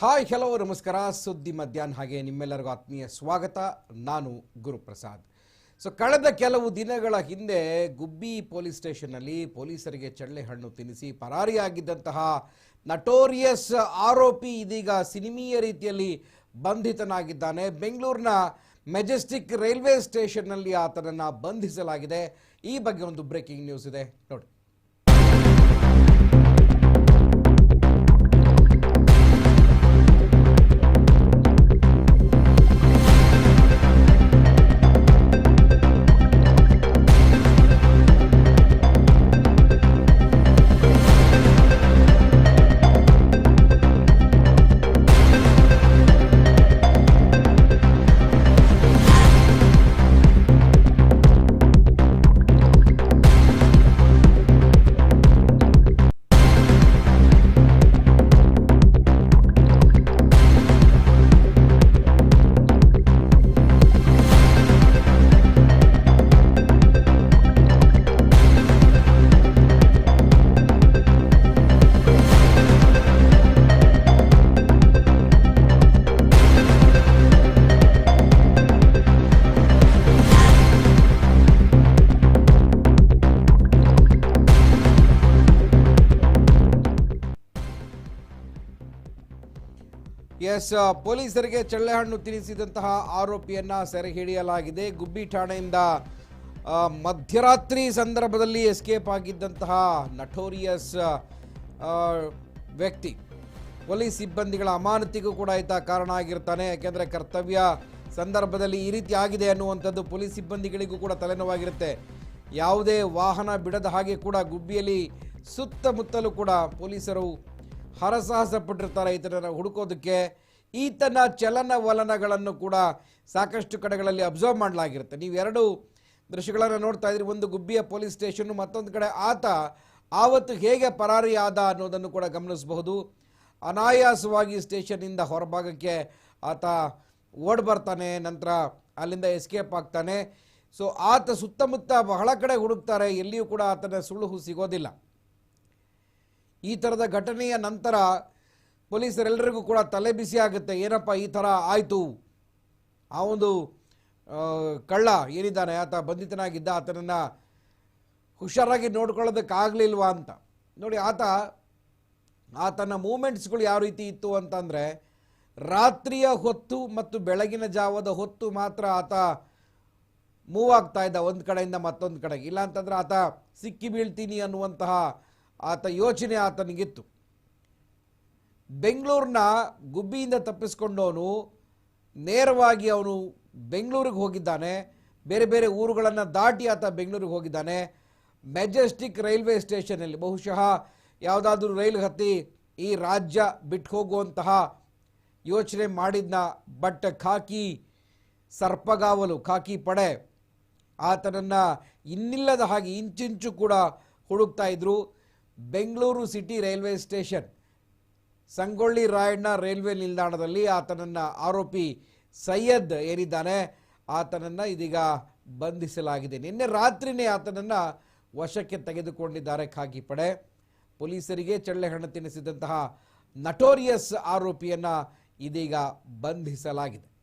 Hi, hello, ನಮಸ್ಕಾರ. ಸುದ್ದಿ, ಮಧ್ಯಾಹ್ನ ಹಾಗೆ ನಿಮ್ಮೆಲ್ಲರಿಗೂ ಆತ್ಮೀಯ ಸ್ವಾಗತ. ನಾನು ಗುರುಪ್ರಸಾದ್. ಸೊ ಕಳೆದ ಕೆಲವು ದಿನಗಳ ಹಿಂದೆ ಗುಬ್ಬಿ ಪೊಲೀಸ್ ಸ್ಟೇಷನ್ನಲ್ಲಿ ಪೊಲೀಸರಿಗೆ ಚಳ್ಳೆ ಹಣ್ಣು ತಿನ್ನಿಸಿ ಪರಾರಿಯಾಗಿದ್ದಂತಹ ನಟೋರಿಯಸ್ ಆರೋಪಿ ಇದೀಗ ಸಿನಿಮೀಯ ರೀತಿಯಲ್ಲಿ ಬಂಧಿತನಾಗಿದ್ದಾನೆ. ಬೆಂಗಳೂರಿನ ಮೆಜೆಸ್ಟಿಕ್ ರೈಲ್ವೆ ಸ್ಟೇಷನ್ನಲ್ಲಿ ಆತನನ್ನು ಬಂಧಿಸಲಾಗಿದೆ. ಈ ಬಗ್ಗೆ ಒಂದು ಬ್ರೇಕಿಂಗ್ ನ್ಯೂಸ್ ಇದೆ. ನೋಡಿ. ಎಸ್, ಪೊಲೀಸರಿಗೆ ಚಳ್ಳೆಹಣ್ಣು ತಿನ್ನಿಸಿದಂತಹ ಆರೋಪಿಯನ್ನ ಸೆರೆ ಹಿಡಿಯಲಾಗಿದೆ. ಗುಬ್ಬಿ ಠಾಣೆಯಿಂದ ಮಧ್ಯರಾತ್ರಿ ಸಂದರ್ಭದಲ್ಲಿ ಎಸ್ಕೇಪ್ ಆಗಿದ್ದಂತಹ ನಟೋರಿಯಸ್ ವ್ಯಕ್ತಿ. ಪೊಲೀಸ್ ಸಿಬ್ಬಂದಿಗಳ ಅಮಾನತಿಗೂ ಕೂಡ ಈತ ಕಾರಣ ಆಗಿರ್ತಾನೆ. ಯಾಕೆಂದರೆ ಕರ್ತವ್ಯ ಸಂದರ್ಭದಲ್ಲಿ ಈ ರೀತಿ ಆಗಿದೆ ಅನ್ನುವಂಥದ್ದು ಪೊಲೀಸ್ ಸಿಬ್ಬಂದಿಗಳಿಗೂ ಕೂಡ ತಲೆನೋವಾಗಿರುತ್ತೆ. ಯಾವುದೇ ವಾಹನ ಬಿಡದ ಹಾಗೆ ಕೂಡ ಗುಬ್ಬಿಯಲ್ಲಿ ಸುತ್ತಮುತ್ತಲೂ ಕೂಡ ಪೊಲೀಸರು ಹರಸಾಹಸ ಪಟ್ಟಿರ್ತಾರೆ ಈತನನ್ನು ಹುಡುಕೋದಕ್ಕೆ. ಈತನ ಚಲನವಲನಗಳನ್ನು ಕೂಡ ಸಾಕಷ್ಟು ಕಡೆಗಳಲ್ಲಿ ಅಬ್ಸರ್ವ್ ಮಾಡಲಾಗಿರುತ್ತೆ. ನೀವು ಎರಡು ದೃಶ್ಯಗಳನ್ನು ನೋಡ್ತಾ ಇದ್ರಿ ಒಂದು ಗುಬ್ಬಿಯ ಪೊಲೀಸ್ ಸ್ಟೇಷನ್ನು, ಮತ್ತೊಂದು ಕಡೆ ಆತ ಆವತ್ತು ಹೇಗೆ ಪರಾರಿಯಾದ ಅನ್ನೋದನ್ನು ಕೂಡ ಗಮನಿಸಬಹುದು. ಅನಾಯಾಸವಾಗಿ ಸ್ಟೇಷನ್ನಿಂದ ಹೊರಭಾಗಕ್ಕೆ ಆತ ಓಡ್ ಬರ್ತಾನೆ, ನಂತರ ಅಲ್ಲಿಂದ ಎಸ್ಕೇಪ್ ಆಗ್ತಾನೆ. ಸೊ, ಆತ ಸುತ್ತಮುತ್ತ ಬಹಳ ಕಡೆ ಹುಡುಕ್ತಾರೆ. ಎಲ್ಲಿಯೂ ಕೂಡ ಆತನ ಸುಳುಹು ಸಿಗೋದಿಲ್ಲ. ಈ ಥರದ ಘಟನೆಯ ನಂತರ ಪೊಲೀಸರೆಲ್ಲರಿಗೂ ಕೂಡ ತಲೆ ಬಿಸಿ ಆಗುತ್ತೆ. ಏನಪ್ಪ ಈ ಥರ ಆಯಿತು? ಆ ಒಂದು ಕಳ್ಳ ಏನಿದ್ದಾನೆ? ಆತ ಬಂಧಿತನಾಗಿದ್ದ, ಆತನನ್ನು ಹುಷಾರಾಗಿ ನೋಡ್ಕೊಳ್ಳೋದಕ್ಕಾಗಲಿಲ್ವಾ ಅಂತ. ನೋಡಿ, ಆತ, ಆತನ ಮೂಮೆಂಟ್ಸ್ಗಳು ಯಾವ ರೀತಿ ಇತ್ತು ಅಂತಂದರೆ, ರಾತ್ರಿಯ ಹೊತ್ತು ಮತ್ತು ಬೆಳಗಿನ ಜಾವದ ಹೊತ್ತು ಮಾತ್ರ ಆತ ಮೂವ್ ಆಗ್ತಾ ಇದ್ದ. ಒಂದು ಕಡೆಯಿಂದ ಮತ್ತೊಂದು ಕಡೆಗೆ. ಇಲ್ಲ ಅಂತಂದ್ರೆ ಆತ ಸಿಕ್ಕಿ ಬೀಳ್ತೀನಿ ಅನ್ನುವಂತಹ ಆತ ಯೋಚನೆ ಆತನಿಗಿತ್ತು. ಬೆಂಗಳೂರಿನ ಗುಬ್ಬಿಯಿಂದ ತಪ್ಪಿಸ್ಕೊಂಡವನು ನೇರವಾಗಿ ಅವನು ಬೆಂಗಳೂರಿಗೆ ಹೋಗಿದ್ದಾನೆ. ಬೇರೆ ಬೇರೆ ಊರುಗಳನ್ನು ದಾಟಿ ಆತ ಬೆಂಗಳೂರಿಗೆ ಹೋಗಿದ್ದಾನೆ. ಮೆಜೆಸ್ಟಿಕ್ ರೈಲ್ವೆ ಸ್ಟೇಷನಲ್ಲಿ ಬಹುಶಃ ಯಾವುದಾದ್ರೂ ರೈಲು ಹತ್ತಿ ಈ ರಾಜ್ಯ ಬಿಟ್ಟು ಹೋಗುವಂತಹ ಯೋಚನೆ ಮಾಡಿದ್ನ ಬಟ್ ಖಾಕಿ ಸರ್ಪಗಾವಲು, ಖಾಕಿ ಪಡೆ. ಆತನನ್ನು ಇನ್ನಿಲ್ಲದ ಹಾಗೆ ಇಂಚಿಂಚು ಕೂಡ ಹುಡುಕ್ತಾ ಇದ್ರು Bengaluru city railway station. Sangolli Rayanna railway ನಿಲ್ದಾಣದಲ್ಲಿ ಆತನನ್ನು ಆರೋಪಿ ಸೈಯದ್ ಏನಿದ್ದಾನೆ ಆತನನ್ನು ಇದೀಗ ಬಂಧಿಸಲಾಗಿದೆ. ನಿನ್ನೆ ರಾತ್ರಿನೇ ಆತನನ್ನು ವಶಕ್ಕೆ ತೆಗೆದುಕೊಂಡಿದ್ದಾರೆ ಖಾಕಿ ಪಡೆ. ಪೊಲೀಸರಿಗೆ ಚಳ್ಳೆ ಹಣ್ಣು ತಿನ್ನಿಸಿದಂತಹ ನಟೋರಿಯಸ್ ಆರೋಪಿಯನ್ನ ಇದೀಗ ಬಂಧಿಸಲಾಗಿದೆ.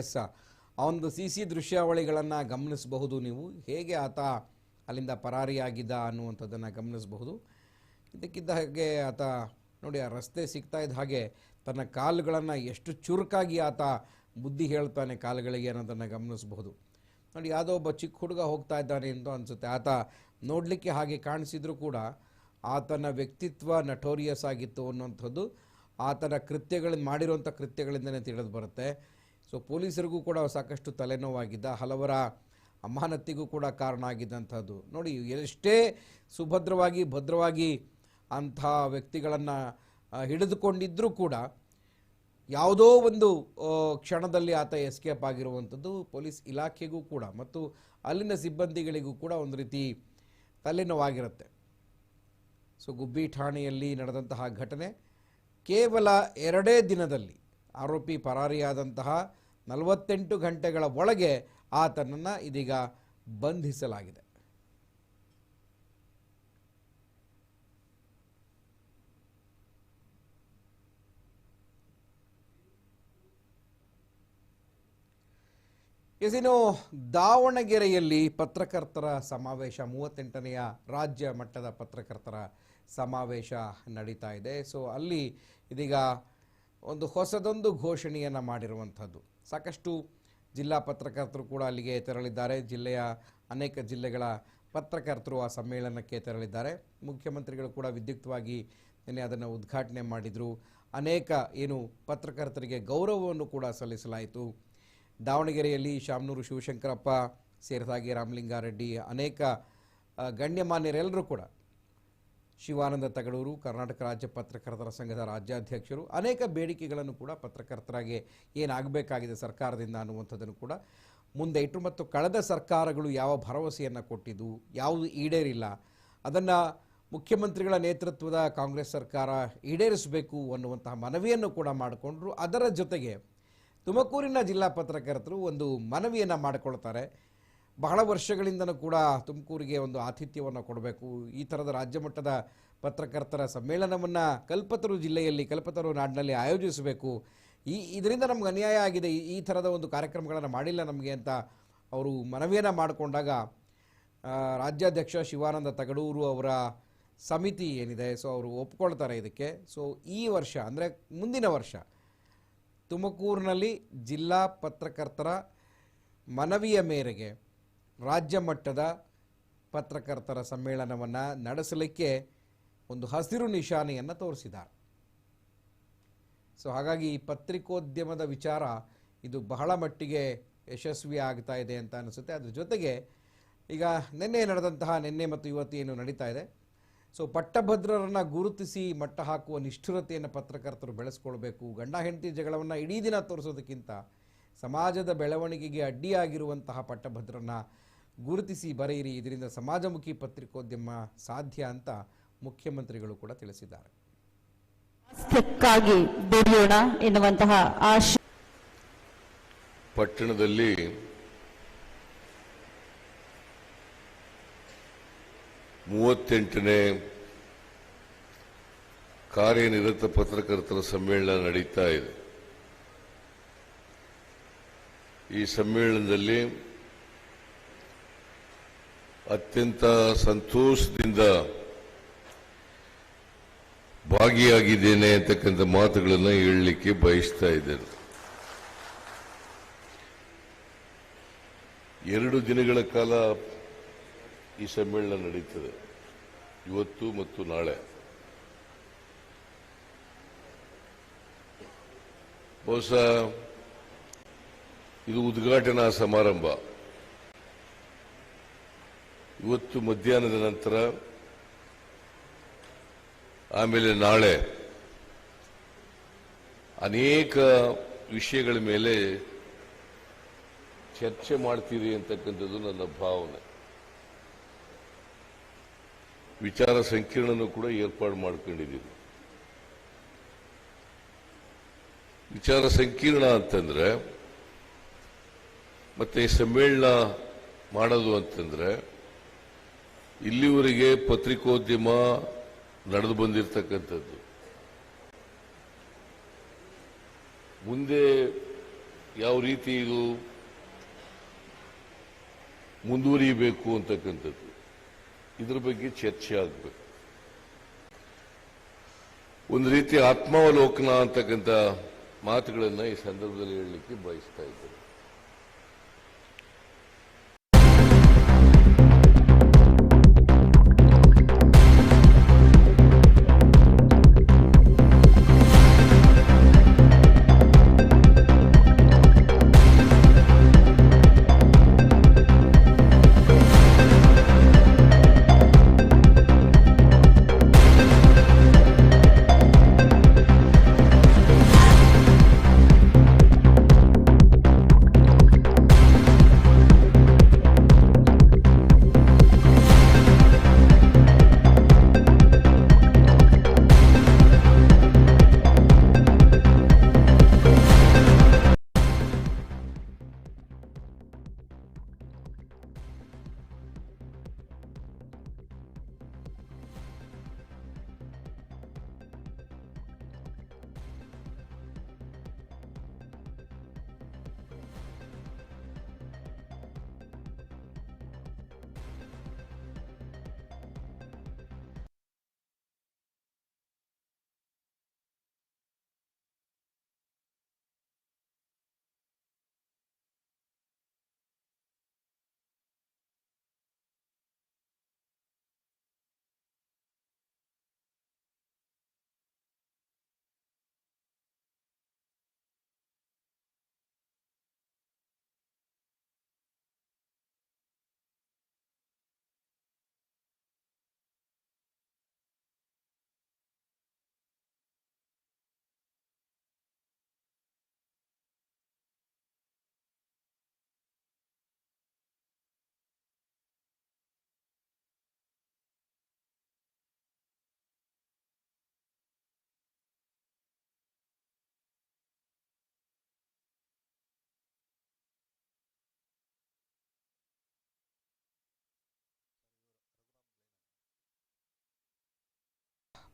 ಎಸ್ ಒಂದು ಸಿ ಸಿ ದೃಶ್ಯಾವಳಿಗಳನ್ನು ಗಮನಿಸಬಹುದು ನೀವು. ಹೇಗೆ ಆತ ಅಲ್ಲಿಂದ ಪರಾರಿಯಾಗಿದ್ದ ಅನ್ನುವಂಥದ್ದನ್ನು ಗಮನಿಸಬಹುದು. ಇದಕ್ಕಿದ್ದ ಹಾಗೆ ಆತ ನೋಡಿ, ಆ ರಸ್ತೆ ಸಿಗ್ತಾ ಇದ್ದ ಹಾಗೆ ತನ್ನ ಕಾಲುಗಳನ್ನು ಎಷ್ಟು ಚುರುಕಾಗಿ ಆತ ಬುದ್ಧಿ ಹೇಳ್ತಾನೆ ಕಾಲುಗಳಿಗೆ ಅನ್ನೋದನ್ನು ಗಮನಿಸಬಹುದು. ನೋಡಿ, ಯಾವುದೋ ಒಬ್ಬ ಚಿಕ್ಕ ಹುಡುಗ ಹೋಗ್ತಾ ಇದ್ದಾನೆ ಅಂತ ಅನಿಸುತ್ತೆ. ಆತ ನೋಡಲಿಕ್ಕೆ ಹಾಗೆ ಕಾಣಿಸಿದ್ರು ಕೂಡ ಆತನ ವ್ಯಕ್ತಿತ್ವ ನಟೋರಿಯಸ್ ಆಗಿತ್ತು ಅನ್ನುವಂಥದ್ದು, ಆತನ ಕೃತ್ಯಗಳಿಂದ ಮಾಡಿರುವಂಥ ಕೃತ್ಯಗಳಿಂದನೇ ತಿಳಿದು ಬರುತ್ತೆ. ಸೊ ಪೊಲೀಸರಿಗೂ ಕೂಡ ಸಾಕಷ್ಟು ತಲೆನೋವಾಗಿದ್ದ, ಹಲವರ ಅಮಾನತಿಗೂ ಕೂಡ ಕಾರಣ ಆಗಿದ್ದಂಥದ್ದು ನೋಡಿ, ಎಷ್ಟೇ ಸುಭದ್ರವಾಗಿ, ಭದ್ರವಾಗಿ ಅಂಥ ವ್ಯಕ್ತಿಗಳನ್ನು ಹಿಡಿದುಕೊಂಡಿದ್ದರೂ ಕೂಡ ಯಾವುದೋ ಒಂದು ಕ್ಷಣದಲ್ಲಿ ಆತ ಎಸ್ಕೇಪ್ ಆಗಿರುವಂಥದ್ದು ಪೊಲೀಸ್ ಇಲಾಖೆಗೂ ಕೂಡ ಮತ್ತು ಅಲ್ಲಿನ ಸಿಬ್ಬಂದಿಗಳಿಗೂ ಕೂಡ ಒಂದು ರೀತಿ ತಲೆನೋವಾಗಿರುತ್ತೆ. ಸೊ ಗುಬ್ಬಿ ಠಾಣೆಯಲ್ಲಿ ನಡೆದಂತಹ ಘಟನೆ ಕೇವಲ ಎರಡೇ ದಿನದಲ್ಲಿ ಆರೋಪಿ ಪರಾರಿಯಾದಂತಹ ನಲವತ್ತೆಂಟು ಗಂಟೆಗಳ ಒಳಗೆ ಆತನನ್ನು ಇದೀಗ ಬಂಧಿಸಲಾಗಿದೆ. ಇದನ್ನು ದಾವಣಗೆರೆಯಲ್ಲಿ ಪತ್ರಕರ್ತರ ಸಮಾವೇಶ, ಮೂವತ್ತೆಂಟನೆಯ ರಾಜ್ಯ ಮಟ್ಟದ ಪತ್ರಕರ್ತರ ಸಮಾವೇಶ ನಡೀತಾ ಇದೆ. ಸೊ, ಅಲ್ಲಿ ಇದೀಗ ಒಂದು ಹೊಸದೊಂದು ಘೋಷಣೆಯನ್ನು ಮಾಡಿರುವಂಥದ್ದು. ಸಾಕಷ್ಟು ಜಿಲ್ಲಾ ಪತ್ರಕರ್ತರು ಕೂಡ ಅಲ್ಲಿಗೆ ತೆರಳಿದ್ದಾರೆ. ಜಿಲ್ಲೆಯ ಅನೇಕ ಜಿಲ್ಲೆಗಳ ಪತ್ರಕರ್ತರು ಆ ಸಮ್ಮೇಳನಕ್ಕೆ ತೆರಳಿದ್ದಾರೆ. ಮುಖ್ಯಮಂತ್ರಿಗಳು ಕೂಡ ವಿದ್ಯುಕ್ತವಾಗಿ ನಿನ್ನೆ ಅದನ್ನು ಉದ್ಘಾಟನೆ ಮಾಡಿದರು. ಅನೇಕ ಏನು ಪತ್ರಕರ್ತರಿಗೆ ಗೌರವವನ್ನು ಕೂಡ ಸಲ್ಲಿಸಲಾಯಿತು. ದಾವಣಗೆರೆಯಲ್ಲಿ ಶಾಮನೂರು ಶಿವಶಂಕರಪ್ಪ, ಸೇರಿದಾಗಿ ರಾಮಲಿಂಗಾರೆಡ್ಡಿ, ಅನೇಕ ಗಣ್ಯಮಾನ್ಯರೆಲ್ಲರೂ ಕೂಡ ಶಿವಾನಂದ ತಗಡೂರು ಕರ್ನಾಟಕ ರಾಜ್ಯ ಪತ್ರಕರ್ತರ ಸಂಘದ ರಾಜ್ಯಾಧ್ಯಕ್ಷರು ಅನೇಕ ಬೇಡಿಕೆಗಳನ್ನು ಕೂಡ ಪತ್ರಕರ್ತರಾಗಿ ಏನಾಗಬೇಕಾಗಿದೆ ಸರ್ಕಾರದಿಂದ ಅನ್ನುವಂಥದ್ದನ್ನು ಕೂಡ ಮುಂದೆ ಇಟ್ಟರು. ಮತ್ತು ಕಳೆದ ಸರ್ಕಾರಗಳು ಯಾವ ಭರವಸೆಯನ್ನು ಕೊಟ್ಟಿದ್ದು, ಯಾವುದು ಈಡೇರಿಲ್ಲ, ಅದನ್ನು ಮುಖ್ಯಮಂತ್ರಿಗಳ ನೇತೃತ್ವದ ಕಾಂಗ್ರೆಸ್ ಸರ್ಕಾರ ಈಡೇರಿಸಬೇಕು ಅನ್ನುವಂತಹ ಮನವಿಯನ್ನು ಕೂಡ ಮಾಡಿಕೊಂಡ್ರು. ಅದರ ಜೊತೆಗೆ ತುಮಕೂರಿನ ಜಿಲ್ಲಾ ಪತ್ರಕರ್ತರು ಒಂದು ಮನವಿಯನ್ನು ಮಾಡಿಕೊಳ್ತಾರೆ. ಬಹಳ ವರ್ಷಗಳಿಂದನೂ ಕೂಡ ತುಮಕೂರಿಗೆ ಒಂದು ಆತಿಥ್ಯವನ್ನು ಕೊಡಬೇಕು. ಈ ಥರದ ರಾಜ್ಯ ಮಟ್ಟದ ಪತ್ರಕರ್ತರ ಸಮ್ಮೇಳನವನ್ನು ಕಲ್ಪತರು ಜಿಲ್ಲೆಯಲ್ಲಿ, ಕಲ್ಪತರು ನಾಡಿನಲ್ಲಿ ಆಯೋಜಿಸಬೇಕು. ಈ, ಇದರಿಂದ ನಮ್ಗೆ ಅನ್ಯಾಯ ಆಗಿದೆ. ಈ- ಥರದ ಒಂದು ಕಾರ್ಯಕ್ರಮಗಳನ್ನು ಮಾಡಿಲ್ಲ ನಮಗೆ ಅಂತ ಅವರು ಮನವಿಯನ್ನು ಮಾಡಿಕೊಂಡಾಗ ರಾಜ್ಯಾಧ್ಯಕ್ಷ ಶಿವಾನಂದ ತಗಡೂರು ಅವರ ಸಮಿತಿ ಏನಿದೆ, ಸೊ ಅವರು ಒಪ್ಕೊಳ್ತಾರೆ ಇದಕ್ಕೆ. ಸೊ ಈ ವರ್ಷ, ಅಂದರೆ ಮುಂದಿನ ವರ್ಷ, ತುಮಕೂರಿನಲ್ಲಿ ಜಿಲ್ಲಾ ಪತ್ರಕರ್ತರ ಮನವಿಯ ಮೇರೆಗೆ ರಾಜ್ಯ ಮಟ್ಟದ ಪತ್ರಕರ್ತರ ಸಮ್ಮೇಳನವನ್ನು ನಡೆಸಲಿಕ್ಕೆ ಒಂದು ಹಸಿರು ನಿಶಾನೆಯನ್ನು ತೋರಿಸಿದ್ದಾರೆ. ಸೊ ಹಾಗಾಗಿ ಈ ಪತ್ರಿಕೋದ್ಯಮದ ವಿಚಾರ ಇದು ಬಹಳ ಮಟ್ಟಿಗೆ ಯಶಸ್ವಿ ಆಗ್ತಾ ಇದೆ ಅಂತ ಅನಿಸುತ್ತೆ. ಅದ್ರ ಜೊತೆಗೆ ಈಗ ನಿನ್ನೆ ನಡೆದಂತಹ ನಿನ್ನೆ ಮತ್ತು ಇವತ್ತು ಏನು ನಡೀತಾ ಇದೆ. ಸೊ ಪಟ್ಟಭದ್ರರನ್ನು ಗುರುತಿಸಿ ಮಟ್ಟ ಹಾಕುವ ನಿಷ್ಠುರತೆಯನ್ನು ಪತ್ರಕರ್ತರು ಬೆಳೆಸ್ಕೊಳ್ಬೇಕು. ಗಂಡ ಹೆಂಡತಿ ಜಗಳವನ್ನು ಇಡೀ ದಿನ ತೋರಿಸೋದಕ್ಕಿಂತ ಸಮಾಜದ ಬೆಳವಣಿಗೆಗೆ ಅಡ್ಡಿಯಾಗಿರುವಂತಹ ಪಟ್ಟಭದ್ರನ ಗುರುತಿಸಿ ಬರೆಯಿರಿ. ಇದರಿಂದ ಸಮಾಜಮುಖಿ ಪತ್ರಿಕೋದ್ಯಮ ಸಾಧ್ಯ ಅಂತ ಮುಖ್ಯಮಂತ್ರಿಗಳು ಕೂಡ ತಿಳಿಸಿದ್ದಾರೆ. ದುಡಿಯೋಣ ಎನ್ನುವಂತಹ ಪಟ್ಟಣದಲ್ಲಿ ಮೂವತ್ತೆಂಟನೇ ಕಾರ್ಯನಿರತ ಪತ್ರಕರ್ತರ ಸಮ್ಮೇಳನ ನಡೀತಾ ಇದೆ. ಈ ಸಮ್ಮೇಳನದಲ್ಲಿ ಅತ್ಯಂತ ಸಂತೋಷದಿಂದ ಭಾಗಿಯಾಗಿದ್ದೇನೆ ಅಂತಕ್ಕಂಥ ಮಾತುಗಳನ್ನು ಹೇಳಲಿಕ್ಕೆ ಬಯಸ್ತಾ ಇದ್ದೇನೆ. ಎರಡು ದಿನಗಳ ಕಾಲ ಈ ಸಮ್ಮೇಳನ ನಡೀತದೆ. ಇವತ್ತು ಮತ್ತು ನಾಳೆ. ಬಹುಶಃ ಇದು ಉದ್ಘಾಟನಾ ಸಮಾರಂಭ. ಇವತ್ತು ಮಧ್ಯಾಹ್ನದ ನಂತರ, ಆಮೇಲೆ ನಾಳೆ, ಅನೇಕ ವಿಷಯಗಳ ಮೇಲೆ ಚರ್ಚೆ ಮಾಡ್ತೀರಿ ಅಂತಕ್ಕಂಥದ್ದು ನನ್ನ ಭಾವನೆ. ವಿಚಾರ ಸಂಕಿರಣನೂ ಕೂಡ ಏರ್ಪಾಡು ಮಾಡ್ಕೊಂಡಿದ್ದೀವಿ. ವಿಚಾರ ಸಂಕೀರ್ಣ ಅಂತಂದ್ರೆ ಮತ್ತೆ ಈ ಸಮ್ಮೇಳನ ಮಾಡೋದು ಅಂತಂದ್ರೆ, ಇಲ್ಲಿವರೆಗೆ ಪತ್ರಿಕೋದ್ಯಮ ನಡೆದು ಬಂದಿರತಕ್ಕಂಥದ್ದು. ಮುಂದೆ ಯಾವ ರೀತಿ ಇದು ಮುಂದುವರಿಯಬೇಕು ಅಂತಕ್ಕಂಥದ್ದು, ಇದ್ರ ಬಗ್ಗೆ ಚರ್ಚೆ ಆಗಬೇಕು. ಒಂದು ರೀತಿ ಆತ್ಮಾವಲೋಕನ ಅಂತಕ್ಕಂಥ ಮಾತುಗಳನ್ನು ಈ ಸಂದರ್ಭದಲ್ಲಿ ಹೇಳಲಿಕ್ಕೆ ಬಯಸ್ತಾ ಇದ್ದೇನೆ.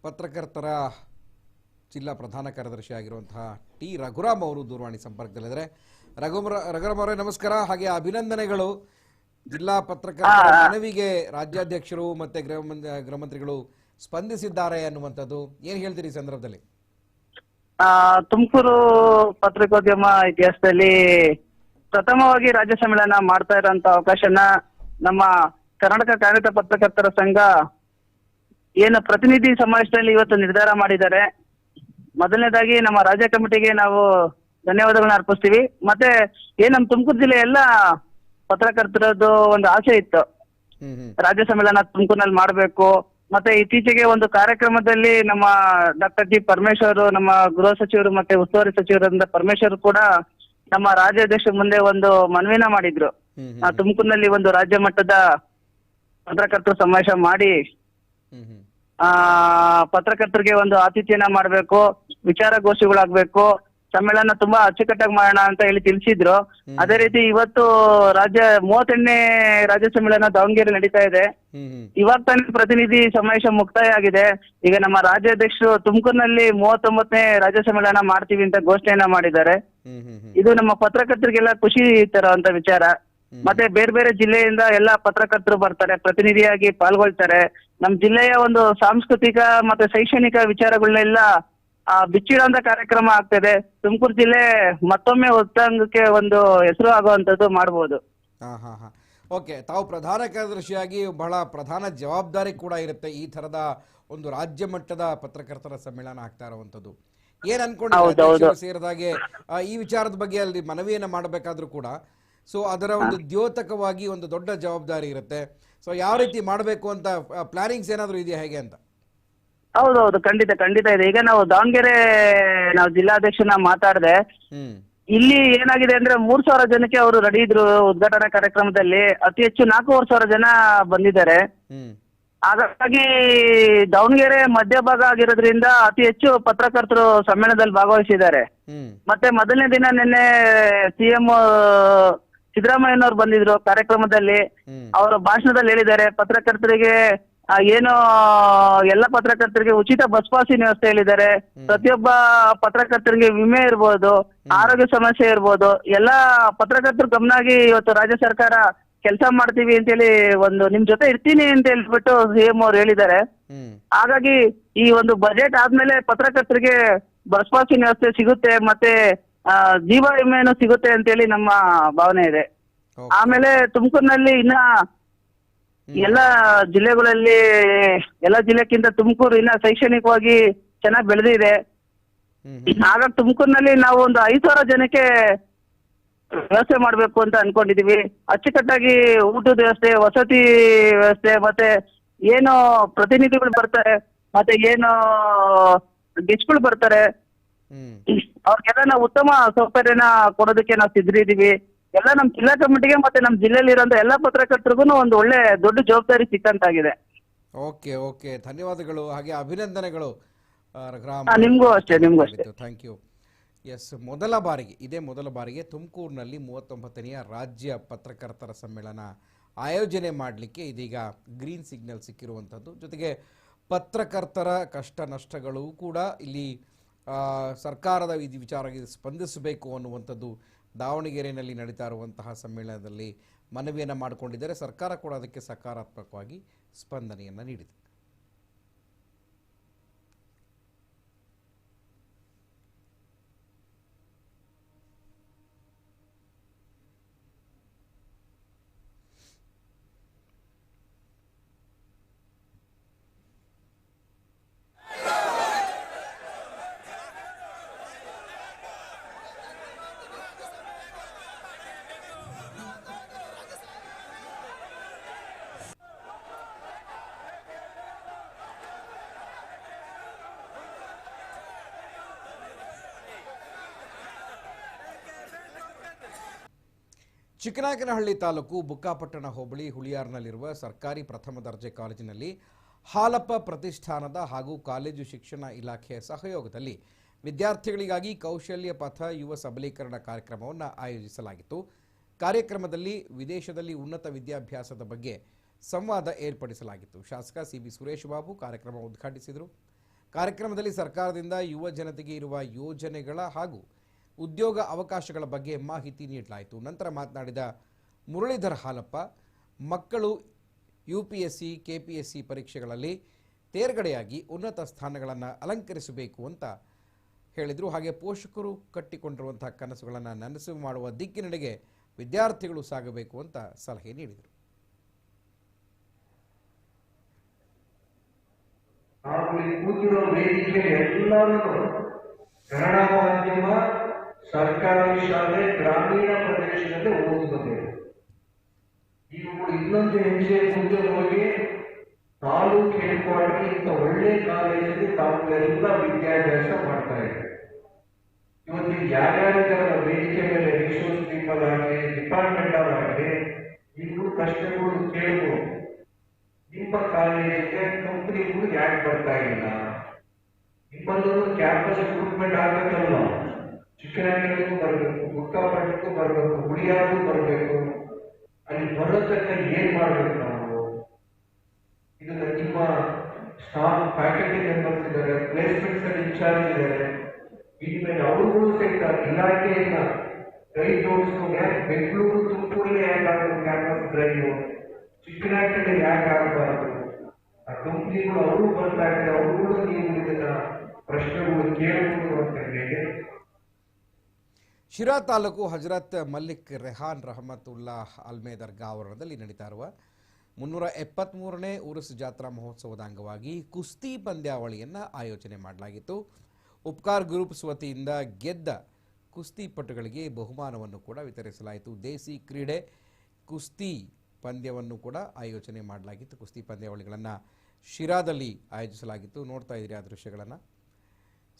ಪತ್ರಕರ್ತರ ಜಿಲ್ಲಾ ಪ್ರಧಾನ ಕಾರ್ಯದರ್ಶಿ ಆಗಿರುವಂತಹ ಟಿ. ರಘುರಾಮ್ ಅವರು ದೂರವಾಣಿ ಸಂಪರ್ಕದಲ್ಲಿದ್ದಾರೆ. ರಘುಮರ ರಘುರಾಮ್ ಅವರೇ ನಮಸ್ಕಾರ. ಹಾಗೆ ಅಭಿನಂದನೆಗಳು. ಜಿಲ್ಲಾ ಪತ್ರಕರ್ತರ ಮನವಿಗೆ ರಾಜ್ಯಾಧ್ಯಕ್ಷರು ಮತ್ತೆ ಗೃಹ ಗೃಹ ಮಂತ್ರಿಗಳು ಸ್ಪಂದಿಸಿದ್ದಾರೆ ಅನ್ನುವಂಥದ್ದು. ಏನ್ ಹೇಳ್ತೀರಿ ಈ ಸಂದರ್ಭದಲ್ಲಿ? ಆ ತುಮಕೂರು ಪತ್ರಿಕೋದ್ಯಮ ಇತಿಹಾಸದಲ್ಲಿ ಪ್ರಥಮವಾಗಿ ರಾಜ್ಯ ಸಮ್ಮೇಳನ ಮಾಡ್ತಾ ಇರೋಂತ ಅವಕಾಶನ ನಮ್ಮ ಕರ್ನಾಟಕ ಕಾರ್ಯತ ಪತ್ರಕರ್ತರ ಸಂಘ ಏನು ಪ್ರತಿನಿಧಿ ಸಮಾವೇಶದಲ್ಲಿ ಇವತ್ತು ನಿರ್ಧಾರ ಮಾಡಿದ್ದಾರೆ. ಮೊದಲನೇದಾಗಿ ನಮ್ಮ ರಾಜ್ಯ ಕಮಿಟಿಗೆ ನಾವು ಧನ್ಯವಾದಗಳನ್ನ ಅರ್ಪಿಸ್ತೀವಿ. ಮತ್ತೆ ಏನ್ ನಮ್ ತುಮಕೂರು ಜಿಲ್ಲೆ ಎಲ್ಲ ಪತ್ರಕರ್ತರದ್ದು ಒಂದು ಆಸೆ ಇತ್ತು. ರಾಜ್ಯ ಸಮ್ಮೇಳನ ತುಮಕೂರಿನಲ್ಲಿ ಮಾಡಬೇಕು. ಮತ್ತೆ ಇತ್ತೀಚೆಗೆ ಒಂದು ಕಾರ್ಯಕ್ರಮದಲ್ಲಿ ನಮ್ಮ ಡಾಕ್ಟರ್ ಜಿ ಪರಮೇಶ್ವರ್ ನಮ್ಮ ಗೃಹ ಸಚಿವರು ಮತ್ತೆ ಉಸ್ತುವಾರಿ ಸಚಿವರಿಂದ ಪರಮೇಶ್ವರ್ ಕೂಡ ನಮ್ಮ ರಾಜ್ಯಾಧ್ಯಕ್ಷ ಮುಂದೆ ಒಂದು ಮನವಿನ ಮಾಡಿದ್ರು. ತುಮಕೂರಿನಲ್ಲಿ ಒಂದು ರಾಜ್ಯ ಮಟ್ಟದ ಪತ್ರಕರ್ತರ ಸಮಾವೇಶ ಮಾಡಿ ಆ ಪತ್ರಕರ್ತರಿಗೆ ಒಂದು ಆತಿಥ್ಯನ ಮಾಡಬೇಕು ವಿಚಾರಗೋಷ್ಠಿಗಳಾಗ್ಬೇಕು ಸಮ್ಮೇಳನ ತುಂಬಾ ಅಚ್ಚುಕಟ್ಟಾಗಿ ಮಾಡೋಣ ಅಂತ ಹೇಳಿ ತಿಳಿಸಿದ್ರು. ಅದೇ ರೀತಿ ಇವತ್ತು ರಾಜ್ಯ ಮೂವತ್ತೆಂಟನೇ ರಾಜ್ಯ ಸಮ್ಮೇಳನ ದಾವಣಗೆರೆ ನಡೀತಾ ಇದೆ. ಇವಾಗ ತಾನೇ ಪ್ರತಿನಿಧಿ ಸಮಾವೇಶ ಮುಕ್ತಾಯ ಆಗಿದೆ. ಈಗ ನಮ್ಮ ರಾಜ್ಯಾಧ್ಯಕ್ಷರು ತುಮಕೂರಿನಲ್ಲಿ ಮೂವತ್ತೊಂಬತ್ತನೇ ರಾಜ್ಯ ಸಮ್ಮೇಳನ ಮಾಡ್ತೀವಿ ಅಂತ ಘೋಷಣೆಯನ್ನ ಮಾಡಿದ್ದಾರೆ. ಇದು ನಮ್ಮ ಪತ್ರಕರ್ತರಿಗೆಲ್ಲ ಖುಷಿ ತರುವಂತ ವಿಚಾರ. ಮತ್ತೆ ಬೇರೆ ಬೇರೆ ಜಿಲ್ಲೆಯಿಂದ ಎಲ್ಲಾ ಪತ್ರಕರ್ತರು ಬರ್ತಾರೆ ಪ್ರತಿನಿಧಿಯಾಗಿ ಪಾಲ್ಗೊಳ್ತಾರೆ. ನಮ್ಮ ಜಿಲ್ಲೆಯ ಒಂದು ಸಾಂಸ್ಕೃತಿಕ ಮತ್ತೆ ಶೈಕ್ಷಣಿಕ ವಿಚಾರಗಳನ್ನೆಲ್ಲ ಆ, ಬಿಚ್ಚಿಡುವಂತ ಕಾರ್ಯಕ್ರಮ ಆಗ್ತದೆ. ತುಮಕೂರು ಜಿಲ್ಲೆ ಮತ್ತೊಮ್ಮೆ ಉತ್ತಂಗಕ್ಕೆ ಒಂದು ಹೆಸರು ಆಗುವಂತದ್ದು ಮಾಡಬಹುದು ಹಾ ಹಾ ಹಾ. ಓಕೆ ತಾವು ಪ್ರಧಾನ ಕಾರ್ಯದರ್ಶಿಯಾಗಿ ಬಹಳ ಪ್ರಧಾನ ಜವಾಬ್ದಾರಿ ಕೂಡ ಇರುತ್ತೆ ಈ ತರದ ಒಂದು ರಾಜ್ಯ ಮಟ್ಟದ ಪತ್ರಕರ್ತರ ಸಮ್ಮೇಳನ ಆಗ್ತಾ ಇರುವಂತದ್ದು ಏನ್. ಅನ್ಕೊಂಡು ಸೇರಿದಾಗೆ? ಈ ವಿಚಾರದ ಬಗ್ಗೆ ಅಲ್ಲಿ ಮನವಿಯನ್ನ ಮಾಡಬೇಕಾದ್ರೂ ಕೂಡ ಸೊ ಅದರ ಒಂದು ದ್ಯೋತಕವಾಗಿ ಒಂದು ದೊಡ್ಡ ಜವಾಬ್ದಾರಿ ಇರುತ್ತೆ. ಸೊ ಯಾವ ರೀತಿ ಮಾಡಬೇಕು ಅಂತ ಪ್ಲಾನಿಂಗ್ಸ್ ಏನಾದರೂ ಇದೆಯಾ ಹೇಗೆ ಅಂತ? ಹೌದೌದು ಖಂಡಿತ ಖಂಡಿತ ಇದೆ. ಈಗ ನಾವು ದಾವಣಗೆರೆ ನಾವು ಜಿಲ್ಲಾಧ್ಯಕ್ಷನ ಮಾತಾಡಿದೆ ಇಲ್ಲಿ ಏನಾಗಿದೆ ಅಂದ್ರೆ ಮೂರ್ ಸಾವಿರ ಜನಕ್ಕೆ ಅವರು ರೆಡಿ ಇದ್ರು ಉದ್ಘಾಟನಾ ಕಾರ್ಯಕ್ರಮದಲ್ಲಿ. ಅತಿ ಹೆಚ್ಚು ನಾಲ್ಕೂವರೆ ಸಾವಿರ ಜನ ಬಂದಿದ್ದಾರೆ. ಹಾಗಾಗಿ ದಾವಣಗೆರೆ ಮಧ್ಯಭಾಗ ಆಗಿರೋದ್ರಿಂದ ಅತಿ ಹೆಚ್ಚು ಪತ್ರಕರ್ತರು ಸಮ್ಮೇಳನದಲ್ಲಿ ಭಾಗವಹಿಸಿದ್ದಾರೆ. ಮತ್ತೆ ಮೊದಲನೇ ದಿನ ನಿನ್ನೆ ಸಿಎಂ ಸಿದ್ದರಾಮಯ್ಯನವ್ರು ಬಂದಿದ್ರು ಕಾರ್ಯಕ್ರಮದಲ್ಲಿ. ಅವರ ಭಾಷಣದಲ್ಲಿ ಹೇಳಿದ್ದಾರೆ. ಪತ್ರಕರ್ತರಿಗೆ ಏನು ಎಲ್ಲ ಪತ್ರಕರ್ತರಿಗೆ ಉಚಿತ ಬಸ್ ಪಾಸಿನ ವ್ಯವಸ್ಥೆ ಹೇಳಿದ್ದಾರೆ. ಪ್ರತಿಯೊಬ್ಬ ಪತ್ರಕರ್ತರಿಗೆ ವಿಮೆ ಇರ್ಬೋದು ಆರೋಗ್ಯ ಸಮಸ್ಯೆ ಇರ್ಬೋದು ಎಲ್ಲ ಪತ್ರಕರ್ತರು ಗಮನಾಗಿ ಇವತ್ತು ರಾಜ್ಯ ಸರ್ಕಾರ ಕೆಲಸ ಮಾಡ್ತೀವಿ ಅಂತೇಳಿ ಒಂದು ನಿಮ್ ಜೊತೆ ಇರ್ತೀನಿ ಅಂತ ಹೇಳ್ಬಿಟ್ಟು ಸಿಎಂ ಅವ್ರು ಹೇಳಿದ್ದಾರೆ. ಹಾಗಾಗಿ ಈ ಒಂದು ಬಜೆಟ್ ಆದ್ಮೇಲೆ ಪತ್ರಕರ್ತರಿಗೆ ಬಸ್ ಪಾಸಿನ ವ್ಯವಸ್ಥೆ ಸಿಗುತ್ತೆ ಮತ್ತೆ ಆ, ಜೀವ ವಿಮೆನು ಸಿಗುತ್ತೆ ಅಂತೇಳಿ ನಮ್ಮ ಭಾವನೆ ಇದೆ. ಆಮೇಲೆ ತುಮಕೂರಿನಲ್ಲಿ ಇನ್ನ ಎಲ್ಲ ಜಿಲ್ಲೆಗಳಲ್ಲಿ ಎಲ್ಲ ಜಿಲ್ಲೆಕ್ಕಿಂತ ತುಮಕೂರು ಇನ್ನ ಶೈಕ್ಷಣಿಕವಾಗಿ ಚೆನ್ನಾಗಿ ಬೆಳೆದಿದೆ. ಹ್ಮ್ ಹ್ಮ್. ಹಾಗಾಗಿ ತುಮಕೂರಿನಲ್ಲಿ ನಾವು ಒಂದು ಐದು ಸಾವಿರ ಜನಕ್ಕೆ ವ್ಯವಸ್ಥೆ ಮಾಡ್ಬೇಕು ಅಂತ ಅನ್ಕೊಂಡಿದೀವಿ. ಅಚ್ಚುಕಟ್ಟಾಗಿ ಊಟದ ವ್ಯವಸ್ಥೆ ವಸತಿ ವ್ಯವಸ್ಥೆ ಮತ್ತೆ ಏನು ಪ್ರತಿನಿಧಿಗಳು ಬರ್ತಾರೆ ಮತ್ತೆ ಏನು ಗೆಸ್ಟ್ಗಳು ಬರ್ತಾರೆ. ಹ್ಮ್. ಅವ್ರಿಗೆಲ್ಲ ನಾವು ಉತ್ತಮ ಸೌಕರ್ಯನ ಕೊಡೋದಕ್ಕೆ ನಾವು ಸಿದ್ಧರಿದ್ದೀವಿ. ಎಲ್ಲ ನಮ್ಮ ಜಿಲ್ಲಾ ಕಮಿಟಿಗೆ ಮತ್ತೆ ನಮ್ಮ ಜಿಲ್ಲೆಯಲ್ಲಿ ಇರೋ ಎಲ್ಲ ಪತ್ರಕರ್ತರಿಗೂ ಒಂದು ಒಳ್ಳೆ ದೊಡ್ಡ ಜವಾಬ್ದಾರಿ ಸಿಕ್ಕಂತಾಗಿದೆ. Okay okay. ಧನ್ಯವಾದಗಳು. ಹಾಗೆ ಅಭಿನಂದನೆಗಳು ನಿಮಗೂ ಅಷ್ಟೇ, ನಿಮಗೂ ಅಷ್ಟೇ. ಥ್ಯಾಂಕ್ ಯು ಎಸ್ ಮೊದಲ ಬಾರಿಗೆ ಇದೇ ಮೊದಲ ಬಾರಿಗೆ ತುಮಕೂರಿನಲ್ಲಿ ಮೂವತ್ತೊಂಬತ್ತನೆಯ ರಾಜ್ಯ ಪತ್ರಕರ್ತರ ಸಮ್ಮೇಳನ ಆಯೋಜನೆ ಮಾಡಲಿಕ್ಕೆ ಇದೀಗ ಗ್ರೀನ್ ಸಿಗ್ನಲ್ ಸಿಕ್ಕಿರುವಂಥದ್ದು. ಜೊತೆಗೆ ಪತ್ರಕರ್ತರ ಕಷ್ಟ ನಷ್ಟಗಳು ಕೂಡ ಇಲ್ಲಿ ಸರ್ಕಾರದ ಇದು ವಿಚಾರಕ್ಕೆ ಸ್ಪಂದಿಸಬೇಕು ಅನ್ನುವಂಥದ್ದು ದಾವಣಗೆರೆಯಲ್ಲಿ ನಡೀತಾ ಇರುವಂತಹ ಸಮ್ಮೇಳನದಲ್ಲಿ ಮನವಿಯನ್ನು ಮಾಡಿಕೊಂಡಿದ್ದಾರೆ. ಸರ್ಕಾರ ಕೂಡ ಅದಕ್ಕೆ ಸಕಾರಾತ್ಮಕವಾಗಿ ಸ್ಪಂದನೆಯನ್ನು ನೀಡಿದೆ. ಚಿಕ್ಕನಾಯಕನಹಳ್ಳಿ ತಾಲೂಕು ಬುಕ್ಕಾಪಟ್ಟಣ ಹೋಬಳಿ ಹುಳಿಯಾರ್ನಲ್ಲಿರುವ ಸರ್ಕಾರಿ ಪ್ರಥಮ ದರ್ಜೆ ಕಾಲೇಜಿನಲ್ಲಿ ಹಾಲಪ್ಪ ಪ್ರತಿಷ್ಠಾನದ ಹಾಗೂ ಕಾಲೇಜು ಶಿಕ್ಷಣ ಇಲಾಖೆಯ ಸಹಯೋಗದಲ್ಲಿ ವಿದ್ಯಾರ್ಥಿಗಳಿಗಾಗಿ ಕೌಶಲ್ಯ ಪಥ ಯುವ ಸಬಲೀಕರಣ ಕಾರ್ಯಕ್ರಮವನ್ನು ಆಯೋಜಿಸಲಾಗಿತ್ತು. ಕಾರ್ಯಕ್ರಮದಲ್ಲಿ ವಿದೇಶದಲ್ಲಿ ಉನ್ನತ ವಿದ್ಯಾಭ್ಯಾಸದ ಬಗ್ಗೆ ಸಂವಾದ ಏರ್ಪಡಿಸಲಾಗಿತ್ತು. ಶಾಸಕ ಸಿ ಬಿ ಸುರೇಶ್ ಬಾಬು ಕಾರ್ಯಕ್ರಮ ಉದ್ಘಾಟಿಸಿದರು. ಕಾರ್ಯಕ್ರಮದಲ್ಲಿ ಸರ್ಕಾರದಿಂದ ಯುವ ಜನತೆಗೆ ಇರುವ ಯೋಜನೆಗಳ ಹಾಗೂ ಉದ್ಯೋಗ ಅವಕಾಶಗಳ ಬಗ್ಗೆ ಮಾಹಿತಿ ನೀಡಲಾಯಿತು. ನಂತರ ಮಾತನಾಡಿದ ಮುರಳೀಧರ್ ಹಾಲಪ್ಪ, ಮಕ್ಕಳು U P S C K P S C ಪರೀಕ್ಷೆಗಳಲ್ಲಿ ತೇರ್ಗಡೆಯಾಗಿ ಉನ್ನತ ಸ್ಥಾನಗಳನ್ನು ಅಲಂಕರಿಸಬೇಕು ಅಂತ ಹೇಳಿದರು. ಹಾಗೆ ಪೋಷಕರು ಕಟ್ಟಿಕೊಂಡಿರುವಂತಹ ಕನಸುಗಳನ್ನು ನನಸು ಮಾಡುವ ದಿಕ್ಕಿನೆಡೆಗೆ ವಿದ್ಯಾರ್ಥಿಗಳು ಸಾಗಬೇಕು ಅಂತ ಸಲಹೆ ನೀಡಿದರು. ಕೂತಿರೋ ವೇದಿಕೆ ಎಲ್ಲರೂ ಕನ್ನಡ ಮಾಧ್ಯಮ ಸರ್ಕಾರಿ ಶಾಲೆ ಗ್ರಾಮೀಣ ಪ್ರದೇಶದಲ್ಲಿ ಓದಿ ಬಂದಿದೆ ಈಗ ಕೂಡ ಇನ್ನೊಂದು ಹೆಜ್ಜೆ ಮುಂದೆ ಹೋಗಿ ತಾಲೂಕು ಹೆಡ್ ಕ್ವಾರ್ಟರ್ ಇಂಥ ಒಳ್ಳೆ ಕಾಲೇಜಲ್ಲಿ ತಾವುಗಳೆಲ್ಲ ವಿದ್ಯಾಭ್ಯಾಸ ಮಾಡ್ತಾ ಇದ್ದಾರೆ ಇವತ್ತು ಯಾರ್ಯಾರಿದ್ದಾರೆ ವೇದಿಕೆ ಮೇಲೆ ರಿಸೋರ್ಸ್ ಪೀಪಲ್ ಆಗಲಿ ಡಿಪಾರ್ಟ್ಮೆಂಟ್ ಆಗಲಿ ಇನ್ನು ಪ್ರಶ್ನೆಗಳು ಕೇಳ್ಬೋದು ನಿಮ್ಮ ಕಾಲೇಜಿಗೆ ಕಂಪನಿಗಳು ಯಾಕೆ ಬರ್ತಾ ಇಲ್ಲ ನಿಮ್ಮಲ್ಲೂ ಕ್ಯಾಂಪಸ್ ರಿಕ್ರೂಟ್ಮೆಂಟ್ ಆಗಬೇಕಲ್ಲ ಚಿಕ್ಕನಹಳ್ಳಿಗೂ ಬರಬೇಕು ಬುಕ್ಕಾಪಟ್ಟಣಕ್ಕೂ ಬರಬೇಕು ಗುಡಿಯಾಗೂ ಬರಬೇಕು. ಅಲ್ಲಿ ಬರೋದಕ್ಕೆ ಏನ್ ಮಾಡ್ಬೇಕು ನಾವು? ಇದನ್ನ ನಿಮ್ಮ ಸ್ಟಾಫ್ ಫ್ಯಾಕಲ್ಟಿ ಮೆಂಬರ್ಸ್ ಇದ್ದಾರೆ ಪ್ಲೇಸ್ಮೆಂಟ್ಸ್ ಅಲ್ಲಿ ಇನ್ಚಾರ್ಜ್ ಇದ್ದಾರೆ. ಇನ್ಮೇಲೆ ಅವ್ರಿಗೂ ಸಹಿತ ಇಲಾಖೆಯಿಂದ ಕೈ ಜೋಡಿಸ್ಕೊಂಡು ಯಾಕೆ ಬೆಂಗಳೂರು ತುಮಕೂರಲ್ಲಿ ಯಾಕೆ ಆಗಬೇಕು ಕ್ಯಾಂಪಸ್ ಡ್ರೈವ್ ಚಿಕ್ಕನಹಳ್ಳಿ ಯಾಕೆ ಆಗಬಾರದು. ಆ ಕಂಪ್ನಿಗಳು ಅವರು ಬರ್ತಾ ಇದ್ದಾರೆ ಅವರು ನೀವು ಇದನ್ನ ಪ್ರಶ್ನೆಗಳು ಕೇಳಬಹುದು ಅಂತ ಹೇಳಿ. ಶಿರಾ ತಾಲೂಕು ಹಜರತ್ ಮಲ್ಲಿಕ್ ರೆಹಾನ್ ರಹಮತುಲ್ಲಾ ಅಲ್ಮೆ ದರ್ಗಾ ಆವರಣದಲ್ಲಿ ನಡೀತಾ ಇರುವ ಮುನ್ನೂರ ಎಪ್ಪತ್ತ್ಮೂರನೇ ಉರುಸ್ ಜಾತ್ರಾ ಮಹೋತ್ಸವದ ಅಂಗವಾಗಿ ಕುಸ್ತಿ ಪಂದ್ಯಾವಳಿಯನ್ನು ಆಯೋಜನೆ ಮಾಡಲಾಗಿತ್ತು. ಉಪ್ಕಾರ್ ಗ್ರೂಪ್ಸ್ ವತಿಯಿಂದ ಗೆದ್ದ ಕುಸ್ತಿಪಟುಗಳಿಗೆ ಬಹುಮಾನವನ್ನು ಕೂಡ ವಿತರಿಸಲಾಯಿತು. ದೇಸಿ ಕ್ರೀಡೆ ಕುಸ್ತಿ ಪಂದ್ಯವನ್ನು ಕೂಡ ಆಯೋಜನೆ ಮಾಡಲಾಗಿತ್ತು. ಕುಸ್ತಿ ಪಂದ್ಯಾವಳಿಗಳನ್ನು ಶಿರಾದಲ್ಲಿ ಆಯೋಜಿಸಲಾಗಿತ್ತು. ನೋಡ್ತಾ ಇದ್ದೀರಿ ಆ ದೃಶ್ಯಗಳನ್ನು?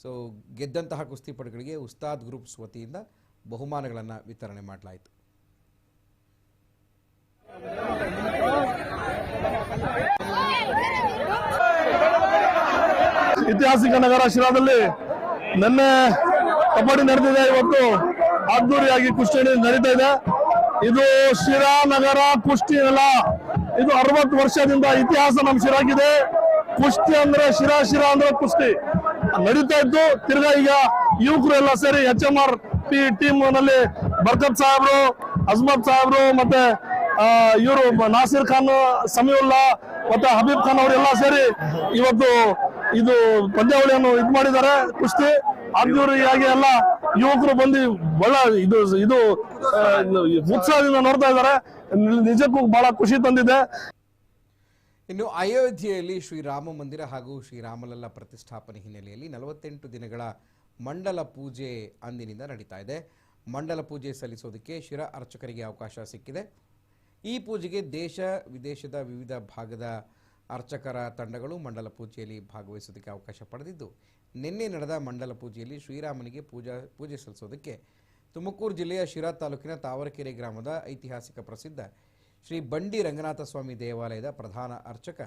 ಸೊ ಗೆದ್ದಂತಹ ಕುಸ್ತಿಪಟುಗಳಿಗೆ ಉಸ್ತಾದ್ ಗ್ರೂಪ್ಸ್ ವತಿಯಿಂದ ಬಹುಮಾನಗಳನ್ನು ವಿತರಣೆ ಮಾಡಲಾಯಿತು. ಐತಿಹಾಸಿಕ ನಗರ ಶಿರಾದಲ್ಲಿ ನಿನ್ನೆ ಕಬಡ್ಡಿ ನಡೆದಿದೆ. ಇವತ್ತು ಅದ್ದೂರಿಯಾಗಿ ಕುಸ್ತಿ ನಡೀತಾ ಇದೆ. ಇದು ಶಿರಾ ನಗರ ಕುಸ್ತಿ ಅಲ್ಲ ಇದು ಅರವತ್ತು ವರ್ಷದಿಂದ ಇತಿಹಾಸ ನಮ್ಮ ಶಿರಾಗಿದೆ. ಕುಸ್ತಿ ಅಂದ್ರೆ ಶಿರಾ ಶಿರಾ ಅಂದ್ರೆ ಕುಸ್ತಿ. ನಡೀತಾ ಇತ್ತು ತಿರ್ಗಾ ಈಗ ಯುವಕರು ಎಲ್ಲ ಸೇರಿ ಎಚ್ ಎಂ ಆರ್ ಪಿ ಟೀಮ್ನಲ್ಲಿ ಬರ್ಕತ್ ಸಾಹೇಬ್ರು, ಅಜ್ಮತ್ ಸಾಹೇಬ್ರು ಮತ್ತೆ ಇವರು ನಾಸಿರ್ ಖಾನ್, ಸಮೀವುಲ್ಲಾ ಮತ್ತೆ ಹಬೀಬ್ ಖಾನ್ ಅವರೆಲ್ಲ ಸೇರಿ ಇವತ್ತು ಇದು ಪಂದ್ಯಾವಳಿಯನ್ನು ಇದು ಮಾಡಿದ್ದಾರೆ, ಕುಸ್ತಿ. ಅದ್ದೂರಿಯಾಗಿ ಎಲ್ಲ ಯುವಕರು ಬಂದು ಬಹಳ ಇದು ಇದು ಉತ್ಸಾಹದಿಂದ ನೋಡ್ತಾ ಇದ್ದಾರೆ. ನಿಜಕ್ಕೂ ಬಹಳ ಖುಷಿ ತಂದಿದೆ. ಇನ್ನು ಅಯೋಧ್ಯೆಯಲ್ಲಿ ಶ್ರೀರಾಮ ಮಂದಿರ ಹಾಗೂ ಶ್ರೀರಾಮಲಲ್ಲ ಪ್ರತಿಷ್ಠಾಪನೆ ಹಿನ್ನೆಲೆಯಲ್ಲಿ ನಲವತ್ತೆಂಟು ದಿನಗಳ ಮಂಡಲ ಪೂಜೆ ಅಂದಿನಿಂದ ನಡೀತಾ ಇದೆ. ಮಂಡಲ ಪೂಜೆ ಸಲ್ಲಿಸೋದಕ್ಕೆ ಶಿರ ಅರ್ಚಕರಿಗೆ ಅವಕಾಶ ಸಿಕ್ಕಿದೆ. ಈ ಪೂಜೆಗೆ ದೇಶ, ವಿದೇಶದ ವಿವಿಧ ಭಾಗದ ಅರ್ಚಕರ ತಂಡಗಳು ಮಂಡಲ ಪೂಜೆಯಲ್ಲಿ ಭಾಗವಹಿಸೋದಕ್ಕೆ ಅವಕಾಶ ಪಡೆದಿದ್ದು, ನಿನ್ನೆ ನಡೆದ ಮಂಡಲ ಪೂಜೆಯಲ್ಲಿ ಶ್ರೀರಾಮನಿಗೆ ಪೂಜಾ, ಪೂಜೆ ಸಲ್ಲಿಸೋದಕ್ಕೆ ತುಮಕೂರು ಜಿಲ್ಲೆಯ ಶಿರಾ ತಾಲೂಕಿನ ತಾವರಕೆರೆ ಗ್ರಾಮದ ಐತಿಹಾಸಿಕ ಪ್ರಸಿದ್ಧ ಶ್ರೀ ಬಂಡಿ ರಂಗನಾಥ ಸ್ವಾಮಿ ದೇವಾಲಯದ ಪ್ರಧಾನ ಅರ್ಚಕ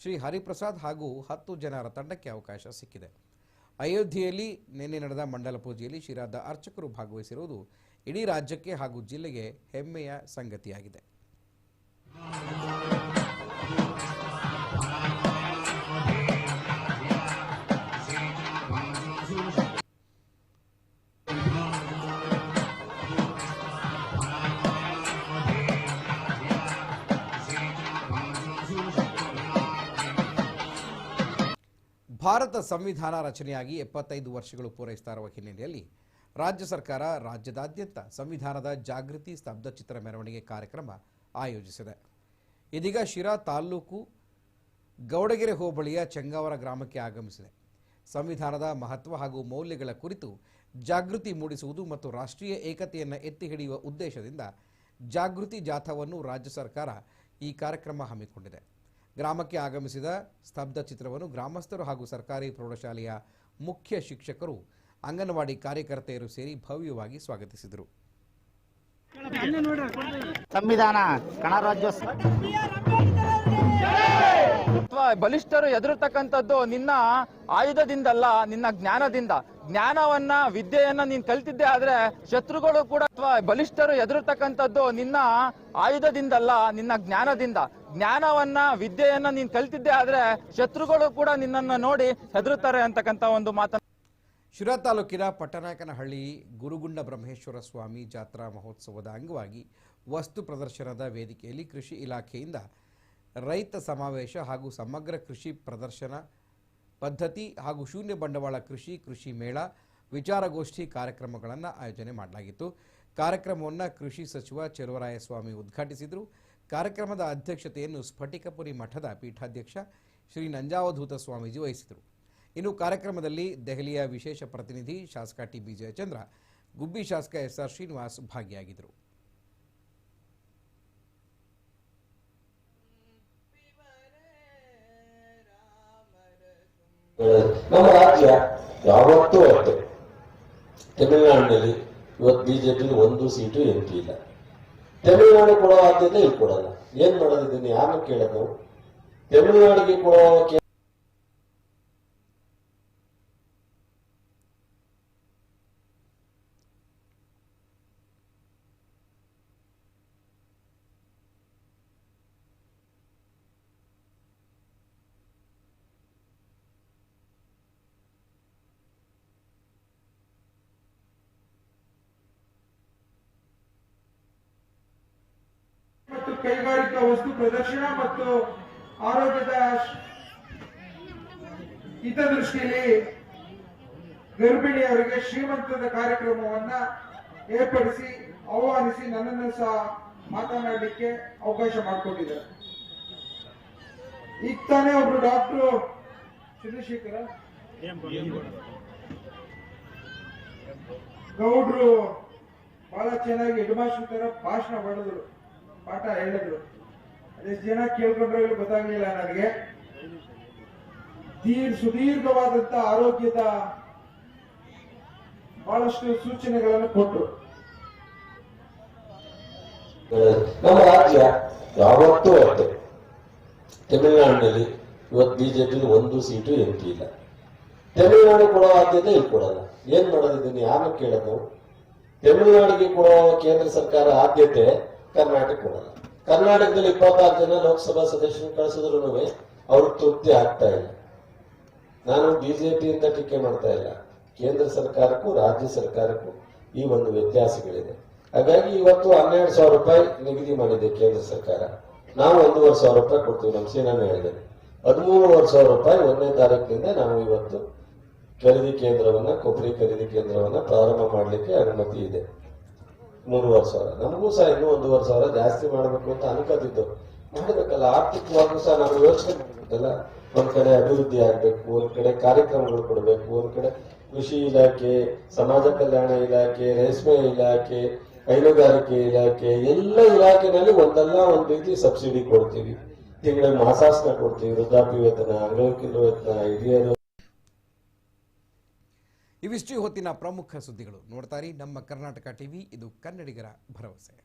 ಶ್ರೀ ಹರಿಪ್ರಸಾದ್ ಹಾಗೂ ಹತ್ತು ಜನರ ತಂಡಕ್ಕೆ ಅವಕಾಶ ಸಿಕ್ಕಿದೆ. ಅಯೋಧ್ಯೆಯಲ್ಲಿ ನಿನ್ನೆ ನಡೆದ ಮಂಡಲ ಪೂಜೆಯಲ್ಲಿ ಶಿರಾದ ಅರ್ಚಕರು ಭಾಗವಹಿಸಿರುವುದು ಇಡೀ ರಾಜ್ಯಕ್ಕೆ ಹಾಗೂ ಜಿಲ್ಲೆಗೆ ಹೆಮ್ಮೆಯ ಸಂಗತಿಯಾಗಿದೆ. ಭಾರತ ಸಂವಿಧಾನ ರಚನೆಯಾಗಿ ಎಪ್ಪತ್ತೈದು ವರ್ಷಗಳು ಪೂರೈಸ್ತಾ ಇರುವ ಹಿನ್ನೆಲೆಯಲ್ಲಿ ರಾಜ್ಯ ಸರ್ಕಾರ ರಾಜ್ಯದಾದ್ಯಂತ ಸಂವಿಧಾನದ ಜಾಗೃತಿ ಸ್ತಬ್ಧಚಿತ್ರ ಮೆರವಣಿಗೆ ಕಾರ್ಯಕ್ರಮ ಆಯೋಜಿಸಿದೆ. ಇದೀಗ ಶಿರಾ ತಾಲ್ಲೂಕು ಗೌಡಗೆರೆ ಹೋಬಳಿಯ ಚೆಂಗಾವರ ಗ್ರಾಮಕ್ಕೆ ಆಗಮಿಸಿದೆ. ಸಂವಿಧಾನದ ಮಹತ್ವ ಹಾಗೂ ಮೌಲ್ಯಗಳ ಕುರಿತು ಜಾಗೃತಿ ಮೂಡಿಸುವುದು ಮತ್ತು ರಾಷ್ಟ್ರೀಯ ಏಕತೆಯನ್ನು ಎತ್ತಿ ಹಿಡಿಯುವ ಉದ್ದೇಶದಿಂದ ಜಾಗೃತಿ ಜಾಥಾವನ್ನು ರಾಜ್ಯ ಸರ್ಕಾರ ಈ ಕಾರ್ಯಕ್ರಮ ಹಮ್ಮಿಕೊಂಡಿದೆ. ಗ್ರಾಮಕ್ಕೆ ಆಗಮಿಸಿದ ಸ್ತಬ್ಧ ಚಿತ್ರವನ್ನು ಗ್ರಾಮಸ್ಥರು ಹಾಗೂ ಸರ್ಕಾರಿ ಪ್ರೌಢಶಾಲೆಯ ಮುಖ್ಯ ಶಿಕ್ಷಕರು ಅಂಗನವಾಡಿ ಕಾರ್ಯಕರ್ತೆಯರು ಸೇರಿ ಭವ್ಯವಾಗಿ ಸ್ವಾಗತಿಸಿದರು. ಸಂವಿಧಾನ ಬಲಿಷ್ಠರು ಎದುರತಕ್ಕಂಥದ್ದು ನಿನ್ನ ಆಯುಧದಿಂದಲ್ಲ ನಿನ್ನ ಜ್ಞಾನದಿಂದ. ಜ್ಞಾನವನ್ನ ವಿದ್ಯೆಯನ್ನ ನೀನ್ ಕಲ್ತಿದ್ದೆ ಆದ್ರೆ ಶತ್ರುಗಳು ಕೂಡ ಅಥವಾ ಬಲಿಷ್ಠರು ಎದುರತಕ್ಕಂಥದ್ದು ನಿನ್ನ ಆಯುಧದಿಂದಲ್ಲ ನಿನ್ನ ಜ್ಞಾನದಿಂದ. ಜ್ಞಾನವನ್ನ, ವಿದ್ಯೆಯನ್ನ ನೀನ್ ಕಲ್ತಿದ್ದೆ ಆದ್ರೆ ಶತ್ರುಗಳು ಕೂಡ ನಿನ್ನನ್ನ ನೋಡಿ ಹೆದರುತ್ತಾರೆ ಅಂತಕ್ಕಂತ ಒಂದು ಮಾತನ್ನ ಶಿರಾ ತಾಲೂಕಿನ ಪಟ್ಟನಾಯಕನಹಳ್ಳಿ ಗುರುಗುಂಡ ಬ್ರಹ್ಮೇಶ್ವರ ಸ್ವಾಮಿ ಜಾತ್ರಾ ಮಹೋತ್ಸವದ ಅಂಗವಾಗಿ ವಸ್ತು ಪ್ರದರ್ಶನದ ವೇದಿಕೆಯಲ್ಲಿ ಕೃಷಿ ಇಲಾಖೆಯಿಂದ ರೈತ ಸಮಾವೇಶ ಹಾಗೂ ಸಮಗ್ರ ಕೃಷಿ ಪ್ರದರ್ಶನ ಪದ್ಧತಿ ಹಾಗೂ ಶೂನ್ಯ ಬಂಡವಾಳ ಕೃಷಿ ಕೃಷಿ ಮೇಳ, ವಿಚಾರಗೋಷ್ಠಿ ಕಾರ್ಯಕ್ರಮಗಳನ್ನು ಆಯೋಜನೆ ಮಾಡಲಾಗಿತ್ತು. ಕಾರ್ಯಕ್ರಮವನ್ನು ಕೃಷಿ ಸಚಿವ ಚೆಲುವರಾಯಸ್ವಾಮಿ ಉದ್ಘಾಟಿಸಿದರು. ಕಾರ್ಯಕ್ರಮದ ಅಧ್ಯಕ್ಷತೆಯನ್ನು ಸ್ಫಟಿಕಪುರಿ ಮಠದ ಪೀಠಾಧ್ಯಕ್ಷ ಶ್ರೀ ನಂಜಾವಧೂತ ಸ್ವಾಮೀಜಿ ವಹಿಸಿದರು. ಇನ್ನು ಕಾರ್ಯಕ್ರಮದಲ್ಲಿ ದೆಹಲಿಯ ವಿಶೇಷ ಪ್ರತಿನಿಧಿ ಶಾಸಕ ಟಿ. ಬಿ. ಜಯಚಂದ್ರ, ಗುಬ್ಬಿ ಶಾಸಕ ಎಸ್. ಆರ್. ಶ್ರೀನಿವಾಸ್ ಭಾಗಿಯಾಗಿದ್ದರು. ನಮ್ಮ ರಾಜ್ಯ ಯಾವತ್ತೂ ಅಷ್ಟೇ. ತಮಿಳುನಾಡಿನಲ್ಲಿ ಇವತ್ತು ಬಿಜೆಪಿ ಒಂದು ಸೀಟು ಎಂ ಇಲ್ಲ. ತಮಿಳುನಾಡು ಕೊಡೋ ಆದ್ಯತೆ ಇಲ್ಲಿ ಕೊಡಲ್ಲ. ಏನ್ ಮಾಡೋದಿದ್ದೀನಿ ಯಾರು ಯಾರನ್ನ ಕೇಳೋದು ತಮಿಳುನಾಡಿಗೆ ಕೊಡೋ ಕೇ- ಮತ್ತು ಕೈಗಾರಿಕಾ ವಸ್ತು ಪ್ರದರ್ಶನ ಮತ್ತು ಆರೋಗ್ಯದ ಹಿತದೃಷ್ಟಿಯಲ್ಲಿ ಗರ್ಭಿಣಿಯವರಿಗೆ ಶ್ರೀಮಂತದ ಕಾರ್ಯಕ್ರಮವನ್ನ ಏರ್ಪಡಿಸಿ, ಆಹ್ವಾನಿಸಿ ನನ್ನನ್ನು ಸಹ ಮಾತನಾಡಲಿಕ್ಕೆ ಅವಕಾಶ ಮಾಡಿಕೊಟ್ಟಿದ್ದಾರೆ ಈಗ ತಾನೇ ಒಬ್ರು ಡಾಕ್ಟರ್ ಚಂದ್ರಶೇಖರ, ಗೌಡ್ರು ಬಹಳ ಚೆನ್ನಾಗಿ ಹೆಡ್ ತರ ಭಾಷಣ ಮಾಡಿದ್ರು. ಪಾಠ ಹೇಳಿದ್ರು. ಅದೆಷ್ಟು ಜನ ಕೇಳ್ಕೊಂಡ್ರೆ ಗೊತ್ತಾಗ್ಲಿಲ್ಲ ನನಗೆ. ದೀರ್ ಸುದೀರ್ಘವಾದಂತ ಆರೋಗ್ಯದ ಬಹಳಷ್ಟು ಸೂಚನೆಗಳನ್ನು ಕೊಟ್ಟರು. ನಮ್ಮ ರಾಜ್ಯ ಯಾವತ್ತೂ ಅಷ್ಟೇ. ತಮಿಳುನಾಡಿನಲ್ಲಿ ಇವತ್ತು ಬಿಜೆಪಿ ಒಂದು ಸೀಟು ಎಂ ಪಿ ಇಲ್ಲ. ತಮಿಳುನಾಡು ಕೊಡೋ ಆದ್ಯತೆ ಇಲ್ಲಿ ಕೊಡಲ್ಲ. ಏನ್ ಮಾಡೋದಿದ್ದೀನಿ ಯಾರು ಯಾರನ್ನ ಕೇಳೋದು? ತಮಿಳುನಾಡಿಗೆ ಕೊಡೋ ಕೇಂದ್ರ ಸರ್ಕಾರ ಆದ್ಯತೆ ಕರ್ನಾಟಕ ಕೊಡಲ್ಲ ಕರ್ನಾಟಕದಲ್ಲಿ ಇಪ್ಪತ್ತಾರು ಜನ ಲೋಕಸಭಾ ಸದಸ್ಯರು ಕಳಿಸಿದ್ರು ಅವ್ರಿಗೆ ತೃಪ್ತಿ ಆಗ್ತಾ ಇಲ್ಲ. ನಾನು ಬಿಜೆಪಿಯಿಂದ ಟೀಕೆ ಮಾಡ್ತಾ ಇಲ್ಲ. ಕೇಂದ್ರ ಸರ್ಕಾರಕ್ಕೂ, ರಾಜ್ಯ ಸರ್ಕಾರಕ್ಕೂ ಈ ಒಂದು ವ್ಯತ್ಯಾಸಗಳಿದೆ. ಹಾಗಾಗಿ ಇವತ್ತು ಹನ್ನೆರಡು ಸಾವಿರ ರೂಪಾಯಿ ನಿಗದಿ ಮಾಡಿದೆ ಕೇಂದ್ರ ಸರ್ಕಾರ. ನಾವು ಒಂದೂವರೆ ಸಾವಿರ ರೂಪಾಯಿ ಕೊಡ್ತೀವಿ, ನಮ್ಮ ಸೇನಾನು ಹೇಳಿದ್ದೇನೆ ಹದಿಮೂರುವರೆ ಸಾವಿರ ರೂಪಾಯಿ ಒಂದನೇ ತಾರೀಕಿನಿಂದ ನಾವು ಇವತ್ತು ಖರೀದಿ ಕೇಂದ್ರವನ್ನ, ಕೊಬ್ಬರಿ ಖರೀದಿ ಕೇಂದ್ರವನ್ನ ಪ್ರಾರಂಭ ಮಾಡಲಿಕ್ಕೆ ಅನುಮತಿ ಇದೆ. ಮೂರುವರೆ ಸಾವಿರ ನಮಗೂ ಸಹ ಇನ್ನೂ ಒಂದೂವರೆ ಸಾವಿರ ಜಾಸ್ತಿ ಮಾಡಬೇಕು ಅಂತ ಅನ್ಕೋತಿದ್ದು. ಮಾಡಬೇಕಲ್ಲ, ಆರ್ಥಿಕವಾಗೂ ಸಹ ನಾವು ಯೋಚನೆ ಮಾಡಬೇಕಲ್ಲ. ಒಂದ್ ಕಡೆ ಅಭಿವೃದ್ಧಿ ಆಗ್ಬೇಕು, ಒಂದ್ ಕಡೆ ಕಾರ್ಯಕ್ರಮಗಳು ಕೊಡಬೇಕು, ಒಂದ್ ಕಡೆ ಕೃಷಿ ಇಲಾಖೆ, ಸಮಾಜ ಕಲ್ಯಾಣ ಇಲಾಖೆ, ರೇಷ್ಮೆ ಇಲಾಖೆ, ಹೈನುಗಾರಿಕೆ ಇಲಾಖೆ, ಎಲ್ಲ ಇಲಾಖೆನಲ್ಲಿ ಒಂದಲ್ಲ ಒಂದ್ ರೀತಿ ಸಬ್ಸಿಡಿ ಕೊಡ್ತೀವಿ. ತಿಂಗಳ ಮಾಸಾಸನ ಕೊಡ್ತೀವಿ, ವೃದ್ಧಾಪ್ಯ ವೇತನ ಅಂಗವಿಕಲ ವೇತನ, ಹಿರಿಯರು ಇವಿಷ್ಟು ಹೊತ್ತಿನ ಪ್ರಮುಖ ಸುದ್ದಿಗಳು. ನೋಡ್ತಾರೆ ನಮ್ಮ ಕರ್ನಾಟಕ ಟಿವಿ ಇದು ಕನ್ನಡಿಗರ ಭರವಸೆ.